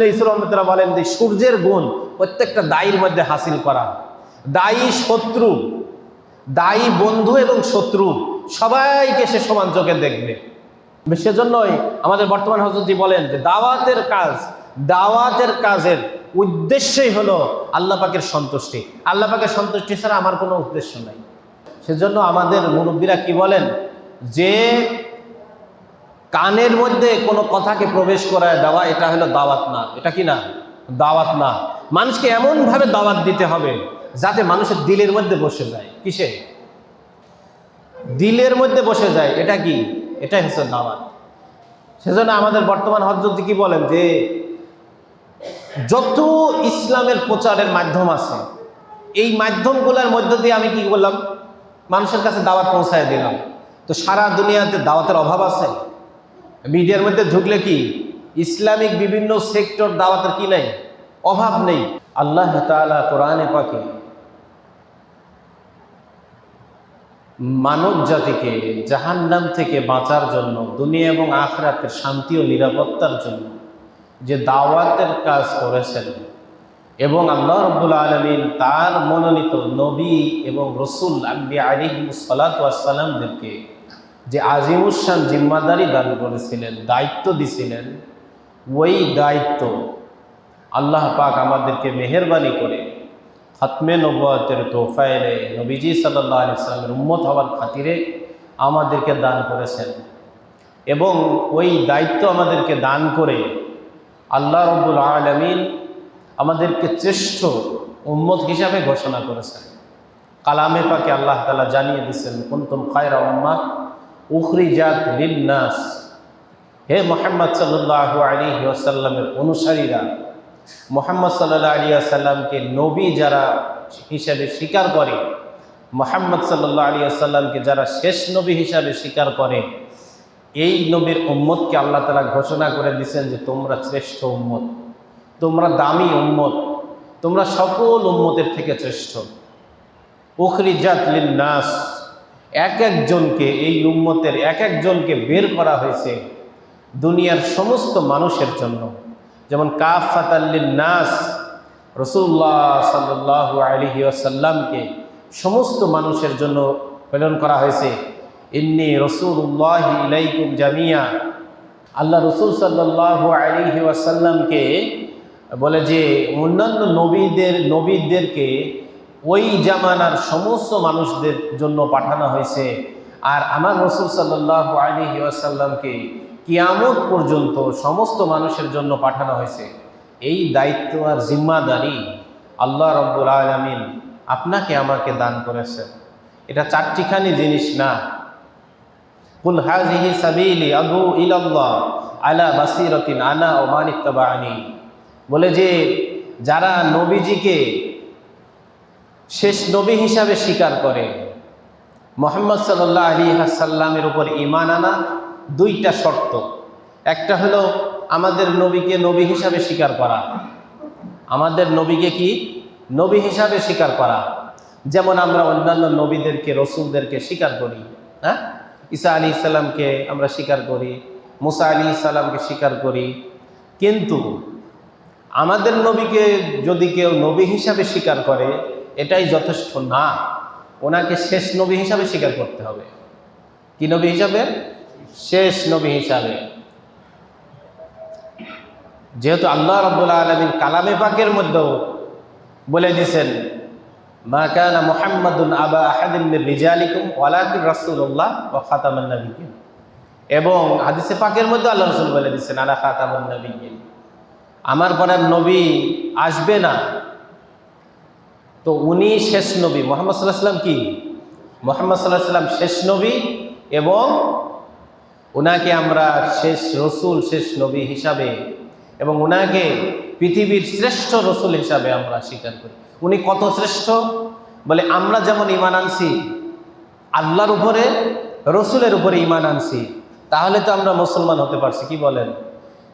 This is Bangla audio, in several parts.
ইসুর রহমতুল্লাহ বলেন যে সূর্যের গুণ প্রত্যেকটা দায়ীর মধ্যে হাসিল করা। দায়ী শত্রু, দায়ী বন্ধু এবং শত্রু সবাইকে সে সমান চোখে দেখবে। সেজন্যই আমাদের বর্তমান হজরতজি বলেন যে দাওয়াতের কাজ, দাওয়াতের কাজের উদ্দেশ্যই হলো আল্লাহ পাকের সন্তুষ্টি। আল্লাহ পাকের সন্তুষ্টি ছাড়া আমার কোনো উদ্দেশ্য নাই। সেজন্য আমাদের মুরব্বীরা কি বলেন? যে কানের মধ্যে কোনো কথাকে প্রবেশ করায় দেওয়া, এটা হলো দাওয়াত না। এটা কি না? দাওয়াত না। মানুষকে এমনভাবে দাওয়াত দিতে হবে যাতে মানুষের দিলের মধ্যে বসে যায়। কিসে? দিলের মধ্যে বসে যায়। এটা কি? এটাই হচ্ছে দাওয়াত। সেজন্য আমাদের বর্তমান হজরত কি বলেন যে, যত ইসলামের প্রচারের মাধ্যম আছে, এই মাধ্যমগুলোর মধ্য দিয়ে আমি কি বললাম মানুষের কাছে দাওয়াত পৌঁছায় দিলাম। তো সারা দুনিয়াতে দাওয়াতের অভাব আছে? মিডিয়ার মধ্যে ঢুকলে কি? ইসলামিক বিভিন্ন সেক্টর দাওয়াতের কি নাই? অভাব নেই। আল্লাহ তাআলা কোরআনে পাকে মানব জাতিকে জাহান্নাম থেকে বাঁচার জন্য, দুনিয়া এবং আখরাতের শান্তি ও নিরাপত্তার জন্য যে দাওয়াতের কাজ করেছেন এবং আল্লাহ রব্বুল আলমিন তার মনোনীত নবী এবং রসুল আব্বি আলিমসালাতামদেরকে যে আজিমুসান জিম্মাদারি দান করেছিলেন, দায়িত্ব দিছিলেন, ওই দায়িত্ব আল্লাহ পাক আমাদেরকে মেহরবানি করে খতমে নবতের তোফায়লে নবীজি সাল্লাহ আলি উম্মত হওয়ার খাতিরে আমাদেরকে দান করেছেন। এবং ওই দায়িত্ব আমাদেরকে দান করে আল্লাহ রব্বুল আলমিন আমাদেরকে শ্রেষ্ঠ উম্মত হিসাবে ঘোষণা করেছেন। কালামে পাকে আল্লাহ তালা জানিয়ে দিয়েছেন, কুন্তুম খায়রা উম্মা উখরি জাত লিন্নাস। হে মোহাম্মদ সাল্লাহ আলী ওয়াসাল্লামের অনুসারীরা, মোহাম্মদ সাল্লাহ আলী আসাল্লামকে নবী যারা হিসাবে স্বীকার করে, মোহাম্মদ সাল্লাহ আলী আসাল্লামকে যারা শেষ নবী হিসাবে স্বীকার করে, এই নবীর উম্মতকে আল্লাহ তালা ঘোষণা করে দিয়েছেন যে তোমরা শ্রেষ্ঠ উম্মত, তোমরা দামি উম্মত, তোমরা সকল উম্মতের থেকে শ্রেষ্ঠ। উখরিজাত জাতলিন নাস এক একজনকে, এই উম্মতের এক একজনকে বের করা হয়েছে দুনিয়ার সমস্ত মানুষের জন্য। যেমন কাফাত আল্লিন নাস রসুল্লাহ সাল্লাহ আলহি আসাল্লামকে সমস্ত মানুষের জন্য প্রেরণ করা হয়েছে। ইন্নি রসুল্লাহ ইলাইকুম জামিয়া। আল্লাহ রসুল সাল্লাহ আলহি আসাল্লামকে বলে যে, অন্যান্য নবীদের, নবীদেরকে ওই জামানার সমস্ত মানুষদের জন্য পাঠানো হয়েছে। আর আমার রসুল সাল্লাহ আলহি আসাল্লামকে কিয়ামত পর্যন্ত সমস্ত মানুষের জন্য পাঠানো হয়েছে। এই দায়িত্ব আর জিম্মাদারি আল্লাহ রব্বুল আলমিন আপনাকে আমাকে দান করেছেন। এটা চারটিখানি জিনিস না। কুল হাজিহি সাবিলি আদু ইলাল্লাহ আলা বাসিরতিন আনা ও মানিকতাবানি বলে যে, যারা নবীজিকে শেষ নবী হিসাবে স্বীকার করে। মোহাম্মদ সাল্লাহ আলী সাল্লামের উপর ইমান আনা দুইটা শর্ত। একটা হলো আমাদের নবীকে নবী হিসাবে স্বীকার করা। আমাদের নবীকে কি? নবী হিসাবে স্বীকার করা। যেমন আমরা অন্যান্য নবীদেরকে, রসুলদেরকে স্বীকার করি হ্যাঁ? ঈসা আলী ইসাল্লামকে আমরা স্বীকার করি, মুসা আলী ইসাল্লামকে স্বীকার করি। কিন্তু আমাদের নবীকে যদি কেউ নবী হিসাবে স্বীকার করে এটাই যথেষ্ট না। ওনাকে শেষ নবী হিসাবে স্বীকার করতে হবে। কি নবী হিসাবে? শেষ নবী হিসাবে। যেহেতু আল্লাহ রব্বুল আলমিন কালামে পাকের মধ্যেও বলে দিয়েছেন, মা কানা মুহাম্মাদুন আবা আহাদিন মির রিজালিকুম ওয়ালাকিন রাসূলুল্লাহ ওয়া খাতামান এবং হাদিসে পাকের মধ্যে আল্লাহ রাসূল বলে দিয়েছেন, আলা খাতামান নাবিয়্যিন। আমার পরে নবী আসবে না। তো উনি শেষ নবী। মোহাম্মদ সাল্লাহ সাল্লাম কি? মোহাম্মদ সাল্লাহ সাল্লাম শেষ নবী এবং ওনাকে আমরা শেষ রসুল, শেষ নবী হিসাবে এবং ওনাকে পৃথিবীর শ্রেষ্ঠ রসুল হিসাবে আমরা স্বীকার করি। উনি কত শ্রেষ্ঠ? বলে, আমরা যেমন ইমান আনছি, আল্লাহর উপরে, রসুলের উপরে ইমান আনছি, তাহলে তো আমরা মুসলমান হতে পারছি, কি বলেন?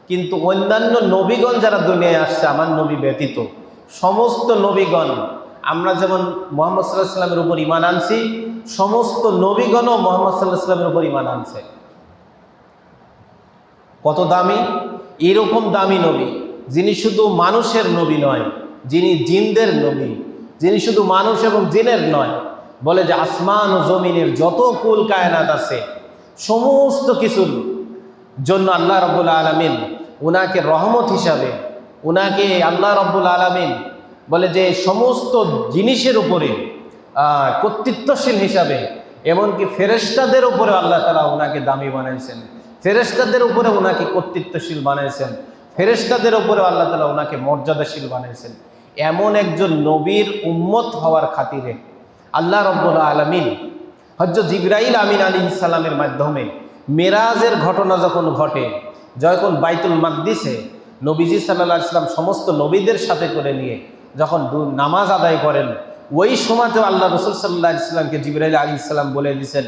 কিন্তু অন্যান্য নবীগণ যারা দুনিয়ায় আসছে, আমার নবী ব্যতীত, সমস্ত নবীগণ আমরা যেমন মোহাম্মদ সাল্লাহ সাল্লামের উপর ইমান আনছি, সমস্ত নবীগণও মোহাম্মদ সাল্লাহ সাল্লামের উপর ইমান আনছে। কত দামি? এরকম দামি নবী, যিনি শুধু মানুষের নবী নয়, যিনি জিনদের নবী, যিনি শুধু মানুষ এবং জিনের নয়, বলে যে আসমান ও জমিনের যত কুল কায়নাত আছে, সমস্ত কিছুর জন্য আল্লাহ রব্বুল আলমিন উনাকে রহমত হিসাবে, উনাকে আল্লাহ রব্বুল আলমিন বলে যে সমস্ত জিনিসের উপরে কর্তৃত্বশীল হিসাবে, এমনকি ফেরেস্তাদের উপরে আল্লাহ তালা ওনাকে দামি বানাইছেন। ফেরেস্তাদের উপরে ওনাকে কর্তৃত্বশীল বানাইছেন। ফেরেস্তাদের উপরে আল্লাহ তালা ওনাকে মর্যাদাশীল বানাইছেন। এমন একজন নবীর উম্মত হওয়ার খাতিরে আল্লাহ রব্বুল আলমিন হজ্জ জিব্রাইল আমিন আলী ইসালামের মাধ্যমে মেরাজের ঘটনা যখন ঘটে, যখন বাইতুল মাকদিসে নবীজি সাল্লাহ ইসলাম সমস্ত নবীদের সাথে করে নিয়ে যখন নামাজ আদায় করেন, ওই সময়তেও আল্লাহ রসুল সাল্লাহ ইসলামকে জিবরাইল আলী ইসলাম বলে দিয়েছেন।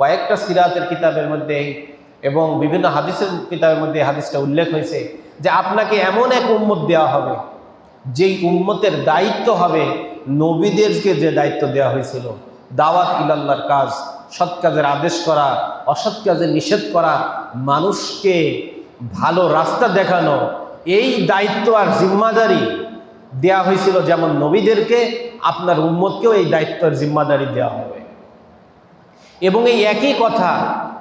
কয়েকটা সিরাতের কিতাবের মধ্যে এবং বিভিন্ন হাদিসের কিতাবের মধ্যে হাদিসটা উল্লেখ হয়েছে যে আপনাকে এমন এক উম্মত দেওয়া হবে, যেই উম্মতের দায়িত্ব হবে নবীদেরকে যে দায়িত্ব দেওয়া হয়েছিল। দাওয়াত ইলাল্লাহর কাজ, সৎ কাজের আদেশ করা, অসৎ কাজের নিষেধ করা, মানুষকে ভালো রাস্তা দেখানো, এই দায়িত্ব আর জিম্মাদারি দেয়া হয়েছিল যেমন নবীদেরকে, আপনার উম্মতকেও এই দায়িত্বের জিম্মাদারি দেওয়া হবে। এবং এই একই কথা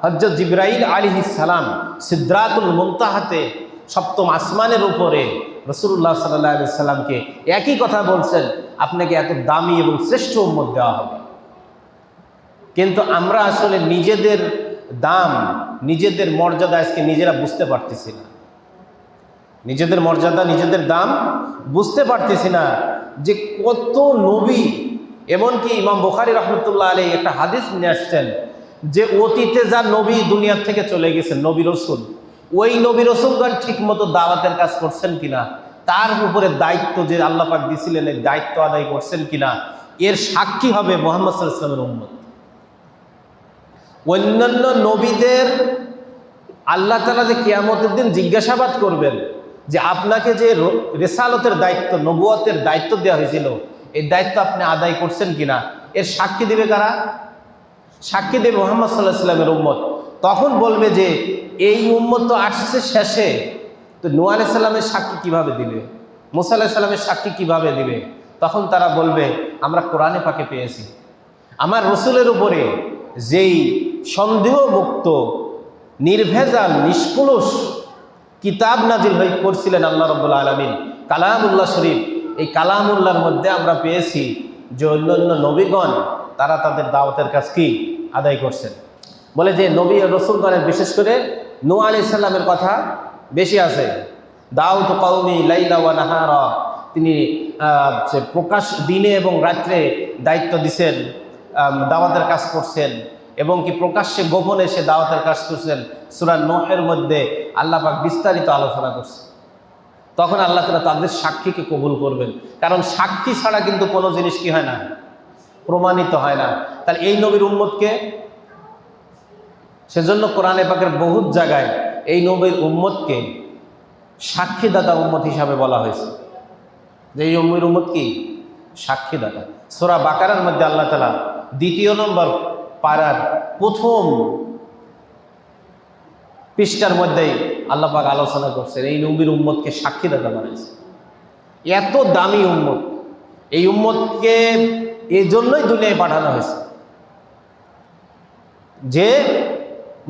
হজরত জিব্রাইল আলী সালাম সিদ্ধাতুল মুমতাহাতে সপ্তম আসমানের উপরে রসুল্লাহ সাল্লাহ সাল্লামকে একই কথা বলছেন, আপনাকে এত দামি এবং শ্রেষ্ঠ উম্মত দেওয়া হবে। কিন্তু আমরা আসলে নিজেদের দাম, নিজেদের মর্যাদা আজকে নিজেরা বুঝতে পারতেছি না। নিজেদের মর্যাদা, নিজেদের দাম বুঝতে পারতেছি না যে কত নবী, এমনকি ইমাম বুখারি রহমতুল্লাহ আলী একটা হাদিস নিয়ে আসছেন যে অতীতে যা নবী দুনিয়ার থেকে চলে গেছেন, নবী রসুল, ওই নবী রসুলগণ ঠিক মতো দাওয়াতের কাজ করছেন কিনা? তার উপরে দায়িত্ব যে আল্লাহ পাক দিছিলেন এই দায়িত্ব আদায় করছেন কিনা? এর সাক্ষী হবে মোহাম্মদ সাল্লাহ ইসলামের উম্মত। অন্যান্য নবীদের আল্লাহ তালা যে কিয়ামতের দিন জিজ্ঞাসাবাদ করবেন যে আপনাকে যে রেসালতের দায়িত্ব, নবুয়তের দায়িত্ব দেওয়া হয়েছিল, এই দায়িত্ব আপনি আদায় করছেন কিনা? এর সাক্ষী দেবে কারা? সাক্ষী দেবে মোহাম্মদ সাল্লাহ সাল্লামের উম্মত। তখন বলবে যে, এই উম্মত তো আসছে শেষে, তো নু সাল্লামের সাক্ষী কীভাবে দিবে? মুসা সাল্লামের সাক্ষী কীভাবে দিবে? তখন তারা বলবে, আমরা কোরআনে পাকে পেয়েছি। আমার রসুলের উপরে যেই সন্দেহমুক্ত, নির্ভেজাল নিষ্কুলস কিতাব নাজিল হয়ে করছিলেন আল্লাহ রব্বুল আলমিন। কালামুল্লাহ শরীফ, এই কালামুল্লাহর মধ্যে আমরা পেয়েছি যে অন্য অন্য নবীগণ, তারা তাদের দাওয়াতের কাজ কি? আদায় করছেন। বলে যে নবী রসুলগণের বিশেষ করে নু আলি সাল্লামের কথা বেশি আছে। দাউদ কৌমি লাইলা ওয়া নাহারা, তিনি প্রকাশ দিনে এবং রাত্রে দায়িত্ব দিছেন দাওয়াতের কাজ করছেন, এবং কি প্রকাশ্যে গোপনে সে দাওয়াতের কাজ করছেন। সুরান নোহের মধ্যে আল্লাহ পাক বিস্তারিত আলোচনা করছে। তখন আল্লাহ তালা তাদের সাক্ষীকে কবুল করবেন। কারণ সাক্ষী ছাড়া কিন্তু কোনো জিনিস কি হয় না? প্রমাণিত হয় না। তাহলে এই নবীর উম্মতকে সেজন্য কোরআনে পাকের বহুত জায়গায় এই নবীর উম্মতকে সাক্ষীদাতা উম্মত হিসাবে বলা হয়েছে। যে এই নবীর উম্মত কি? সাক্ষীদাতা। সোরা বাকারার মধ্যে আল্লাহ তালা দ্বিতীয় নম্বর পাড়ার প্রথম পৃষ্ঠার মধ্যেই আল্লাহ পাক আলোচনা করছেন, এই নবীর উম্মতকে সাক্ষীদাতা বানাইছে। এত দামি উম্মত। এই উম্মতকে এই জন্যই দুনিয়ায় পাঠানো হয়েছে। যে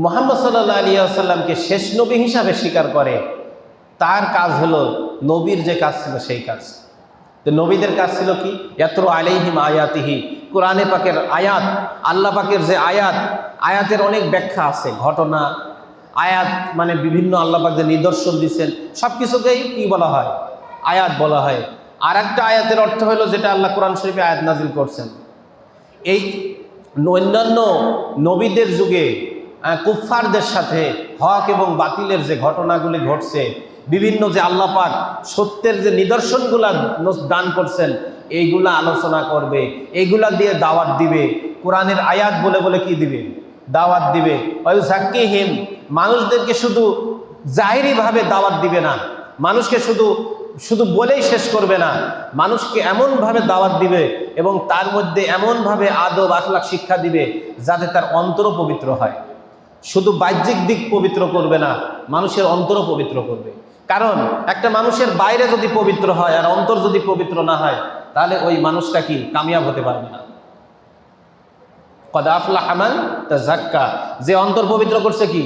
মোহাম্মদ সাল্লাহ আলী আসাল্লামকে শেষ নবী হিসাবে স্বীকার করে, তার কাজ হলো নবীর যে কাজ ছিল সেই কাজ। তো নবীদের কাজ ছিল কি? এত আলাইহিম আয়াতিহি। কোরআনে পাকের আয়াত, আল্লাহ পাকের যে আয়াত, আয়াতের অনেক ব্যাখ্যা আছে, ঘটনা আয়াত মানে বিভিন্ন আল্লাহ পাক যে নিদর্শন দিচ্ছেন সব কিছুকেই কী বলা হয়? আয়াত বলা হয়। আর একটা আয়াতের অর্থ হলো যেটা আল্লাহ কোরআন শরীফে আয়াত নাজিল করছেন। এই অন্যান্য নবীদের যুগে কুফফারদের সাথে হক এবং বাতিলের যে ঘটনাগুলি ঘটছে, বিভিন্ন যে আল্লাপাক সত্যের যে নিদর্শনগুলা দান করছেন, এইগুলা আলোচনা করবে, এইগুলা দিয়ে দাওয়াত দিবে। কোরআনের আয়াত বলে বলে কি দিবে? দাওয়াত দিবে। হিম মানুষদেরকে শুধু জাহিরিভাবে দাওয়াত দিবে না, মানুষকে শুধু শুধু বলেই শেষ করবে না, মানুষকে এমনভাবে দাওয়াত দিবে এবং তার মধ্যে এমনভাবে আদব আখলাক শিক্ষা দিবে যাতে তার অন্তরও পবিত্র হয়। শুধু বাহ্যিক দিক পবিত্র করবে না, মানুষের অন্তরও পবিত্র করবে। কারণ একটা মানুষের বাইরে যদি পবিত্র হয় আর অন্তর যদি পবিত্র না হয়, তাহলে ওই মানুষটা কি কামিয়াব হতে পারবে না। কদ আফলা হামান তা জাক্কা যে অন্তর পবিত্র করছে কি?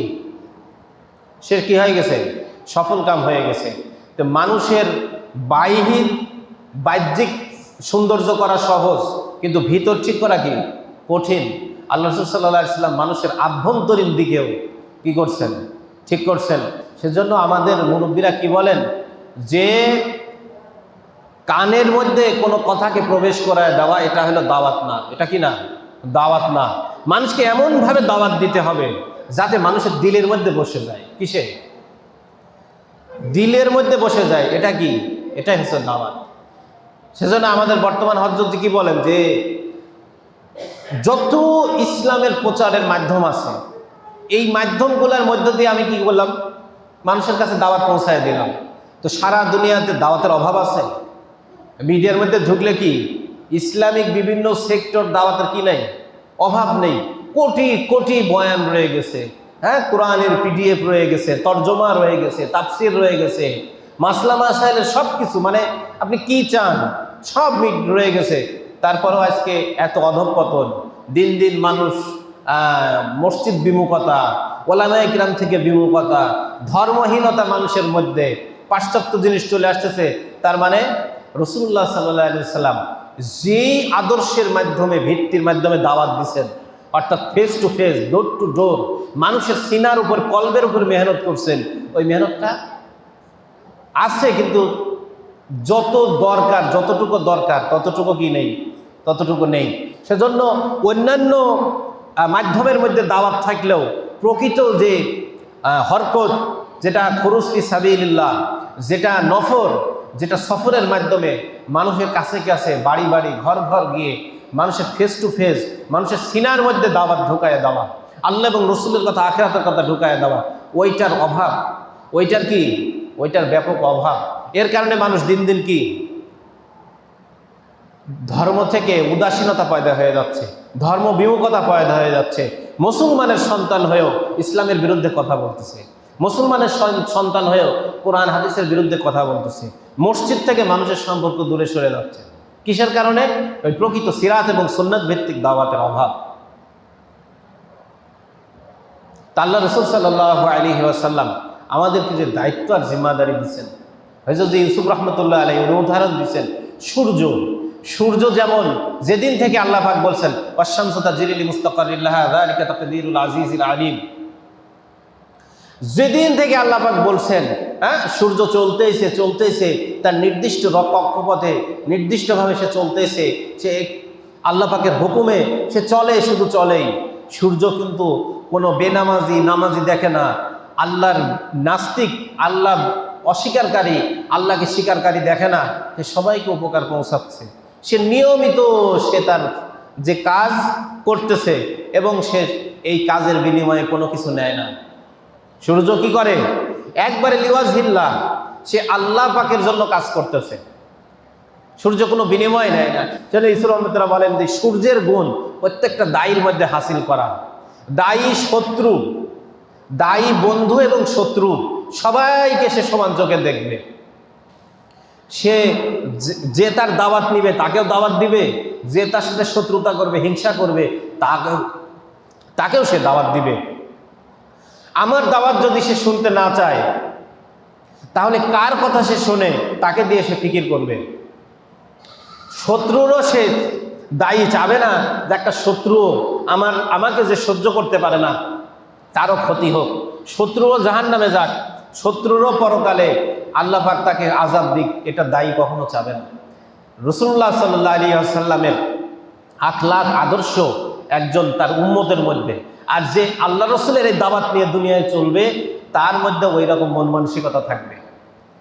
সে কি হয়ে গেছে? সফল কাম হয়ে গেছে। তো মানুষের বাহির বাহ্যিক সৌন্দর্য করা সহজ, কিন্তু ভিতর ঠিক করা কি? কঠিন। আল্লাহ সাল্লাহ সাল্লাম মানুষের আভ্যন্তরীণ দিকেও কি করছেন? ঠিক করছেন। সেজন্য আমাদের মুরব্বীরা কি বলেন? যে কানের মধ্যে কোনো কথাকে প্রবেশ করায় দেওয়া, এটা হলো দাওয়াত না। এটা কি না? দাওয়াত না। মানুষকে এমনভাবে দাওয়াত দিতে হবে যাতে মানুষের দিলের মধ্যে বসে যায়। কিসে দিলের মধ্যে বসে যায়, এটা কি? এটাই হচ্ছে দাওয়াত। সেজন্য আমাদের বর্তমান হজরত কি বলেন যে, যত ইসলামের প্রচারের মাধ্যম আছে, এই মাধ্যমগুলোর মধ্য দিয়ে আমি কি বললাম মানুষের কাছে দাওয়াত পৌঁছায় দিলাম। তো সারা দুনিয়াতে দাওয়াতের অভাব আছে? মিডিয়ার মধ্যে ঢুকলে কি? ইসলামিক বিভিন্ন সেক্টর দাওয়াতের কি নাই? অভাব নেই। কোটি কোটি বয়ান রয়ে গেছে। হ্যাঁ কোরআনের পিডিএফ রয়ে গেছে, তর্জমা রয়ে গেছে, তাফসির রয়ে গেছে, মাসলা মাসাইলের সব কিছু মানে আপনি কি চান, সব মিট রয়ে গেছে। তারপরেও আজকে এত অধঃপতন দিন দিন মানুষ মসজিদ বিমুখতা ওলামা ইকরাম থেকে বিমুখতা, ধর্মহীনতা মানুষের মধ্যে পাশ্চাত্য জিনিস চলে আসতেছে। তার মানে রসুল্লাহ সাল্লাহ সাল্লাম যেই আদর্শের মাধ্যমে, ভিত্তির মাধ্যমে দাওয়াত দিচ্ছেন অর্থাৎ face to face door to door মানুষের সিনার উপর, কলবের উপর মেহনত করছেন। ওই মেহনতটা আছে কিন্তু যত দরকার, যতটুকু দরকার, ততটুকু কি নেই? ততটুকু নেই। সেজন্য অন্যান্য মাধ্যমের মধ্যে দাওয়াত থাকলেও প্রকৃত যে হরকত, যেটা খরুসি সাবিল্লাহ যেটা নফর যেটা সফরের মাধ্যমে মানুষের কাছে কাছে বাড়ি বাড়ি, ঘর ঘর গিয়ে মানুষের ফেস টু ফেস মানুষের সিনার মধ্যে দাওয়াত ঢুকায় দেওয়া। আল্লাহ এবং রসুলের কথা আখেরাতের কথা ঢুকায় দেওয়া। ওইটার অভাব, ওইটার কি? ওইটার ব্যাপক অভাব। এর কারণে মানুষ দিন দিন কি? ধর্ম থেকে উদাসীনতা পয়দা হয়ে যাচ্ছে ধর্ম বিমুখতা পয়দা হয়ে যাচ্ছে। মুসলমানের সন্তান হয়েও ইসলামের বিরুদ্ধে কথা বলতেছে। মুসলমানের সন্তান হয়েও কোরআন, হাদিসের বিরুদ্ধে কথা বলতেছে। মসজিদ থেকে মানুষের সম্পর্ক দূরে সরে যাচ্ছে। কিসের কারণে? ওই প্রকৃত সিরাত এবং সুন্নত ভিত্তিক দাওয়াতের অভাব। তা আল্লাহ রসুল সাল্লাহ আলী ওয়াসাল্লাম আমাদেরকে যে দায়িত্ব আর জিম্মাদারি দিচ্ছেন হজরত ইউসুফ রহমতুল্লাহ আলী উদাহরণ দিচ্ছেন, সূর্য সূর্য যেমন যেদিন থেকে আল্লাহ পাক বলছেন অশামসতা জিরিলি তাকদিরুল আজিজুল আলিম। যেদিন থেকে আল্লাহ পাক বলছেন হ্যাঁ সূর্য চলতেইছে চলতেইছে তার নির্দিষ্ট কক্ষপথে নির্দিষ্টভাবে সে চলতেছে, সে আল্লাহ পাকের হুকুমে সে চলে, শুধু চলেই। সূর্য কিন্তু কোনো বেনামাজি, নামাজি দেখে না। আল্লাহর নাস্তিক, আল্লাহ অস্বীকারী, আল্লাহকে স্বীকারকারী দেখে না। সে সবাইকে উপকার পৌঁছাচ্ছে। সে নিয়মিত সে তার যে কাজ করতেছে এবং সে এই কাজের বিনিময়ে কোনো কিছু নেয় না। সূর্য কি করে? একবারে লিওয়াজ হিল্লা। সে আল্লাহ পাকের জন্য কাজ করতেছে। সূর্য কোনো বিনিময় নেয় না। যেন ঈশ্বর রহমতরা বলেন যে সূর্যের গুণ প্রত্যেকটা দায়ীর মধ্যে হাসিল করা। দায়ী শত্রু, দায়ী বন্ধু এবং শত্রু সবাইকে সে সমান চোখে দেখবে। সে যে তার দাওয়াত নিবে, তাকেও দাওয়াত দিবে। যে তার সাথে শত্রুতা করবে, হিংসা করবে, তাকেও তাকেও সে দাওয়াত দিবে। আমার দাওয়াত যদি সে শুনতে না চায়, তাহলে কার কথা সে শোনে তাকে দিয়ে সে ফিকির করবে? শত্রুরও সে দায়ী চাবে না যে একটা শত্রু আমার, আমাকে যে সহ্য করতে পারে না, তারও ক্ষতি হোক। শত্রুও জাহান নামে যাক, শত্রুরও পরকালে আল্লাহ পাক তাকে আজাদ দিক, এটা দায়ী কখনো চাবে না। রসুল্লাহ সাল্লাহ আলী আসাল্লামের আখলাখ আদর্শ একজন তার উম্মতের মধ্যে। আর যে আল্লাহ রসুলের এই দাবাত নিয়ে দুনিয়ায় চলবে, তার মধ্যে ওই রকম মন মানসিকতা থাকবে।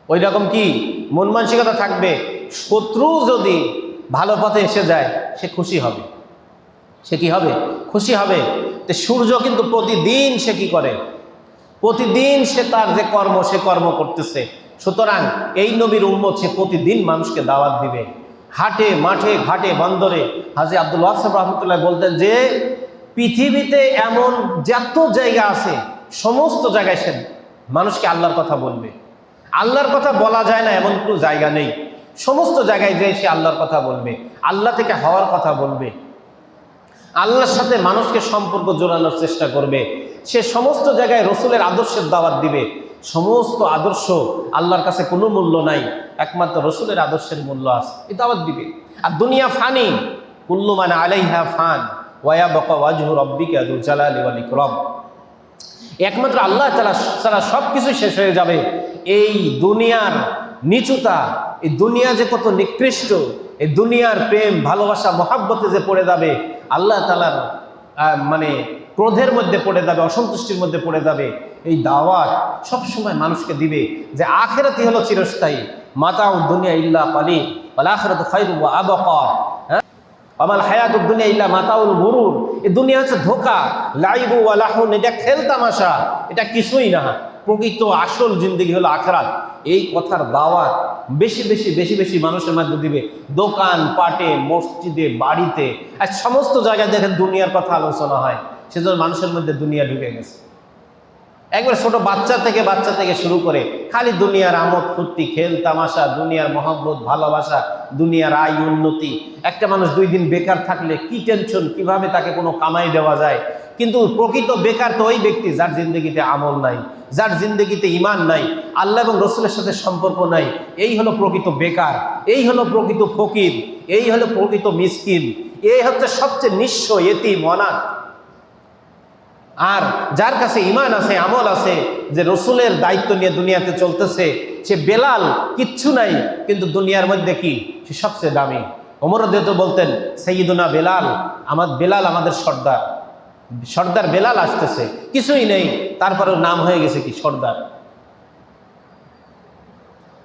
ওই রকম কি? মন মানসিকতা থাকবে। শত্রু যদি ভালো পথে এসে যায়, সে খুশি হবে। সে কি হবে? খুশি হবে। তো সূর্য কিন্তু প্রতিদিন সে কি করে? প্রতিদিন সে তার যে কর্ম, সে কর্ম করতেছে। সুতরাং এই নবীর উম্মত সে প্রতিদিন মানুষকে দাওয়াত দিবে। হাটে, মাঠে, ঘাটে, বন্দরে। হাজি আব্দুল ওয়াসব রহমতুল্লাহ বলতেন যে পৃথিবীতে এমন যত জায়গা আছে, সমস্ত জায়গায় সে মানুষকে আল্লাহর কথা বলবে। আল্লাহর কথা বলা যায় না, এমন কোনো জায়গা নেই। সমস্ত জায়গায় যে সে আল্লাহর কথা বলবে, আল্লাহ থেকে হওয়ার কথা বলবে। আল্লাহর সাথে মানুষকে সম্পর্ক জোড়ানোর চেষ্টা করবে। সে সমস্ত জায়গায় রসুলের আদর্শের দাওয়াত দিবে। সমস্ত আদর্শ আল্লাহর কাছে কোনো মূল্য নাই, একমাত্র রসুলের আদর্শের মূল্য আছে, এ দাওয়াত দিবে। আর দুনিয়া ফানি, কুল্লু মানে আলাইহা ফান। ওয়া বকা ওয়াজহু রব্বিকা দুল জালালি ওয়াল ইকরাম। একমাত্র আল্লাহ তালা ছাড়া সব কিছু শেষ হয়ে যাবে। এই দুনিয়ার নিচুতা, এই দুনিয়া যে কত নিকৃষ্ট, এই দুনিয়ার প্রেম, ভালোবাসা, মহাব্বতে যে পড়ে যাবে, আল্লাহ তালার মানে ক্রোধের মধ্যে পড়ে যাবে, অসন্তুষ্টির মধ্যে পড়ে যাবে, এই দাওয়াত সবসময় মানুষকে দিবে যে আখেরাতি হলো চিরস্থায়ী। মাতাউ দুনিয়া ইল্লা পালি আখেরাত খাইরু আবকা। আমার হায়াত দুনিয়া ইল্লা মাতাউল গুরুর। এই দুনিয়া হচ্ছে ধোকা। লাইবু ওয়া লাহুন, এটা খেল তামাশা। এটা কিছুই না। প্রকৃত আসল জিন্দগি হলো আখরাত। এই কথার দাওয়াত বেশি বেশি বেশি বেশি মানুষের মধ্যে দিবে। দোকান, পাটে, মসজিদে, বাড়িতে। আর সমস্ত জায়গায় দেখেন দুনিয়ার কথা আলোচনা হয়। সেজন্য মানুষের মধ্যে দুনিয়া ঢুকে গেছে। একবার ছোট বাচ্চা থেকে বাচ্চা থেকে শুরু করে খালি দুনিয়ার আমোদ, ফুর্তি, খেল, তামাশা, দুনিয়ার মহব্বত, ভালোবাসা, দুনিয়ার আয়, উন্নতি। একটা মানুষ দুই দিন বেকার থাকলে কি টেনশন কীভাবে তাকে কোনো কামাই দেওয়া যায়? কিন্তু প্রকৃত বেকার তো ওই ব্যক্তি যার জিন্দগিতে আমল নাই, যার জিন্দগিতে ইমান নাই, আল্লাহ এবং রসুলের সাথে সম্পর্ক নাই। এই হলো প্রকৃত বেকার, এই হলো প্রকৃত ফকির, এই হলো প্রকৃত মিসকিন, এই হচ্ছে সবচেয়ে নিঃস্ব, এতিম, অনাথ। আর যার কাছে ইমান আছে, আমল আছে, যে রসুলের দায়িত্ব নিয়ে দুনিয়াতে চলতেছে, সে বেলাল কিচ্ছু নাই, কিন্তু দুনিয়ার মধ্যে কি? সে সবচেয়ে দামি। অমর তো বলতেন সৈয়দুনা বেলাল, আমার বেলাল আমাদের সর্দার। সর্দার বেলাল আসতেছে, কিছুই নেই, তারপরেও নাম হয়ে গেছে কি? সর্দার।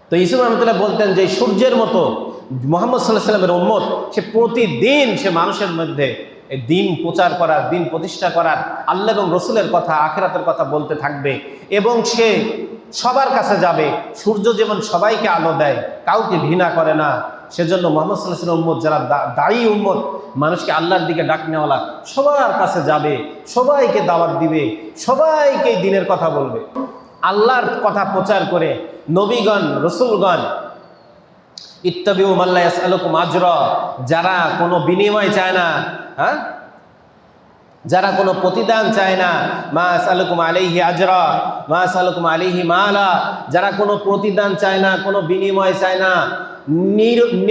তো ইসুফ রহমতুল্লাহ বলতেন যে সূর্যের মতো মোহাম্মদ সাল্লাহ সাল্লামের উম্মত, সে প্রতিদিন সে মানুষের মধ্যে দিন প্রচার করার, দিন প্রতিষ্ঠা করার আল্লাহ এবং রসুলের কথা, আখেরাতের কথা বলতে থাকবে এবং সে সবার কাছে যাবে। সূর্য যেমন সবাইকে আলো দেয়, কাউকে ঘৃণা করে না। সেজন্য মোহাম্মদ সাল্লাহ উম্মত, যারা দায়ী উম্মত, মানুষকে আল্লাহর দিকে ডাক নেওয়ালা সবার কাছে যাবে, সবাইকে দাওয়াত দিবে, সবাইকে দিনের কথা বলবে। আল্লাহর কথা প্রচার করে নবীগণ, রসুলগণ ইত্তাবিউ মাল্লা ইয়াসআলুকুম যারা কোনো বিনিময় চায় না হ্যাঁ? যারা কোনো প্রতিদান চায় না, মা আলাইহি আজরা, মা আলাইহি মালা। যারা কোনো প্রতিদান চায় না, কোনো বিনিময় চায় না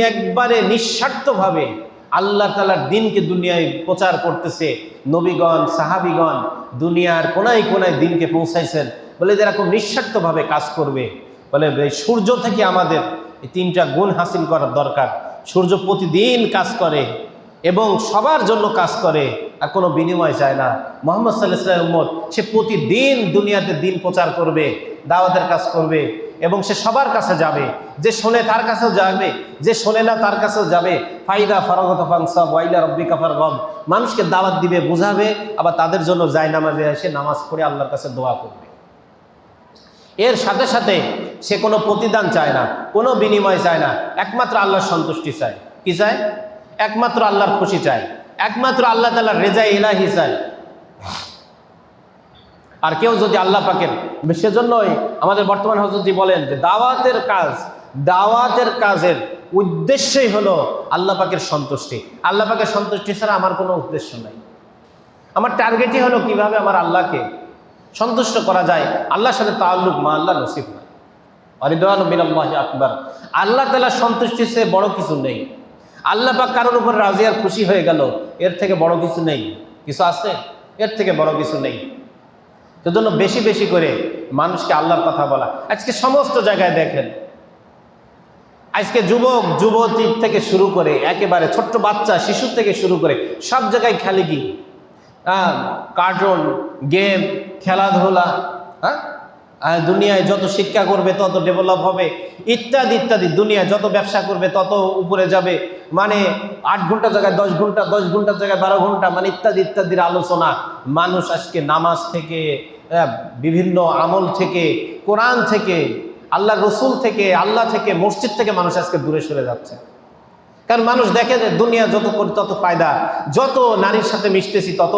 একবারে নিঃস্বার্থভাবে আল্লাহ তালার দিনকে দুনিয়ায় প্রচার করতেছে। নবীগণ, সাহাবিগণ দুনিয়ার কোনায় কোনায় দিনকে পৌঁছাইছেন। বলে যারা খুব নিঃস্বার্থভাবে কাজ করবে। বলে সূর্য থেকে আমাদের এই তিনটা গুণ হাসিল করার দরকার। সূর্য প্রতিদিন কাজ করে এবং সবার জন্য কাজ করে, আর কোনো বিনিময় চায় না। মোহাম্মদ সাল্লাহ উম্মত, সে প্রতিদিন দুনিয়াতে দিন প্রচার করবে, দাওয়াতের কাজ করবে এবং সে সবার কাছে যাবে। যে শোনে তার কাছেও যাবে, যে শোনে না তার কাছেও যাবে। ফাইদা ফারগত ফাংসব ওয়াইলা রব্বি কাফার গম মানুষকে দাওয়াত দিবে, বুঝাবে, আবার তাদের জন্য যায় নামাজে এসে নামাজ পড়ে আল্লাহর কাছে দোয়া করবে। এর সাথে সাথে সে কোনো প্রতিদান চায় না, কোনো বিনিময় চায় না। একমাত্র আল্লাহর সন্তুষ্টি চায়। কি চায়? একমাত্র আল্লাহর খুশি চায়। একমাত্র আল্লাহ তালার রেজা ইলাহি চায়। আর কেউ যদি আল্লাহ পাকের সেজন্যই আমাদের বর্তমান হজরতজি বলেন যে দাওয়াতের কাজ, দাওয়াতের কাজের উদ্দেশ্যই হলো আল্লাহ পাকের সন্তুষ্টি। আল্লাহ পাকের সন্তুষ্টি ছাড়া আমার কোনো উদ্দেশ্য নাই। আমার টার্গেটই হলো কীভাবে আমার আল্লাহকে সন্তুষ্ট করা যায়, আল্লাহর সাথে তাল্লুক মা আল্লাহ নসিব না আকবর। আল্লাহ তালা সন্তুষ্টি সে বড় কিছু নেই। আল্লাহ পাক কারোর উপর রাজি আর খুশি হয়ে গেল, এর থেকে বড় কিছু নেই। কিছু আছে? এর থেকে বড় কিছু নেই। সেজন্য বেশি বেশি করে মানুষকে আল্লাহর কথা বলা। আজকে সমস্ত জায়গায় দেখেন। আজকে যুবক, যুবতী থেকে শুরু করে, একেবারে ছোট্ট বাচ্চা শিশু থেকে শুরু করে, সব জায়গায় খেলে কি? কার্টুন গেম খেলাধুলা হ্যাঁ? দুনিয়ায় যত শিক্ষা করবে, তত ডেভেলপ হবে। ইত্যাদি ইত্যাদি। দুনিয়ায় যত ব্যবসা করবে, তত উপরে যাবে। মানে আট ঘণ্টা জায়গায় দশ ঘণ্টা, দশ ঘণ্টার জায়গায় বারো ঘণ্টা মানে ইত্যাদি, ইত্যাদির আলোচনা। মানুষ আজকে নামাজ থেকে বিভিন্ন আমল থেকে, কোরআন থেকে, আল্লাহ রসুল থেকে, আল্লাহ থেকে, মসজিদ থেকে মানুষ আজকে দূরে সরে যাচ্ছে। কারণ মানুষ দেখে যে দুনিয়া যত করি তত ফায়দা। যত নারীর সাথে মিশতেছি তত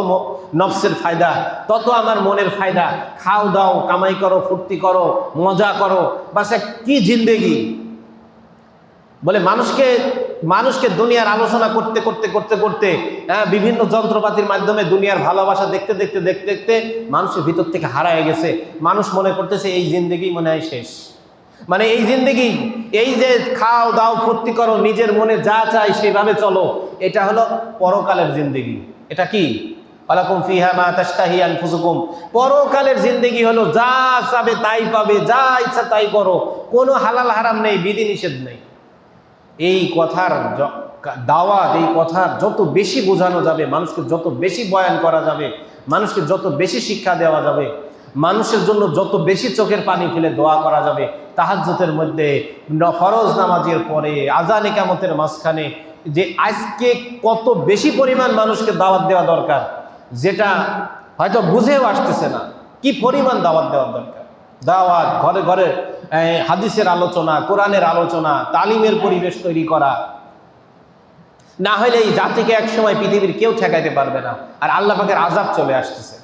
নফসের ফায়দা, তত আমার মনের ফায়দা। খাও দাও, কামাই করো, ফুর্তি করো, মজা করো, বাস কি জিন্দেগি? বলে মানুষকে মানুষকে দুনিয়ার আলোচনা করতে করতে করতে করতে হ্যাঁ বিভিন্ন যন্ত্রপাতির মাধ্যমে দুনিয়ার ভালোবাসা দেখতে দেখতে দেখতে দেখতে মানুষের ভিতর থেকে হারায় গেছে। মানুষ মনে করতেছে, এই জিন্দেগি মনে হয় শেষ। মানে এই জিন্দেগি, এই যে খাও দাও ফুর্তি করো, নিজের মনে যা চাই সেভাবে চলো, এটা হলো পরকালের জিন্দেগি। এটা কি? ফিহা পরকালের জিন্দেগি হলো যা চাবে তাই পাবে, যা ইচ্ছা তাই করো। কোনো হালাল হারাম নেই বিধি নিষেধ নেই। এই কথার দাওয়াত, এই কথার যত বেশি বোঝানো যাবে, মানুষকে যত বেশি বয়ান করা যাবে, মানুষকে যত বেশি শিক্ষা দেওয়া যাবে, মানুষের জন্য যত বেশি চোখের পানি ফেলে দোয়া করা যাবে তাহাজ্জতের মধ্যে ফরজ নামাজের পরে, আজান একামতের মাঝখানে যে আজকে কত বেশি পরিমাণ মানুষকে দাওয়াত দেওয়া দরকার, যেটা হয়তো বুঝেও আসতেছে না। কি পরিমাণ দাওয়াত দেওয়ার দরকার? দাওয়াত, ঘরে ঘরে হাদিসের আলোচনা, কোরআনের আলোচনা, তালিমের পরিবেশ তৈরি করা। না হলে এই জাতিকে একসময় পৃথিবীর কেউ ঠেকাইতে পারবে না। আর আল্লাহ পাকের আজাব চলে আসতেছে।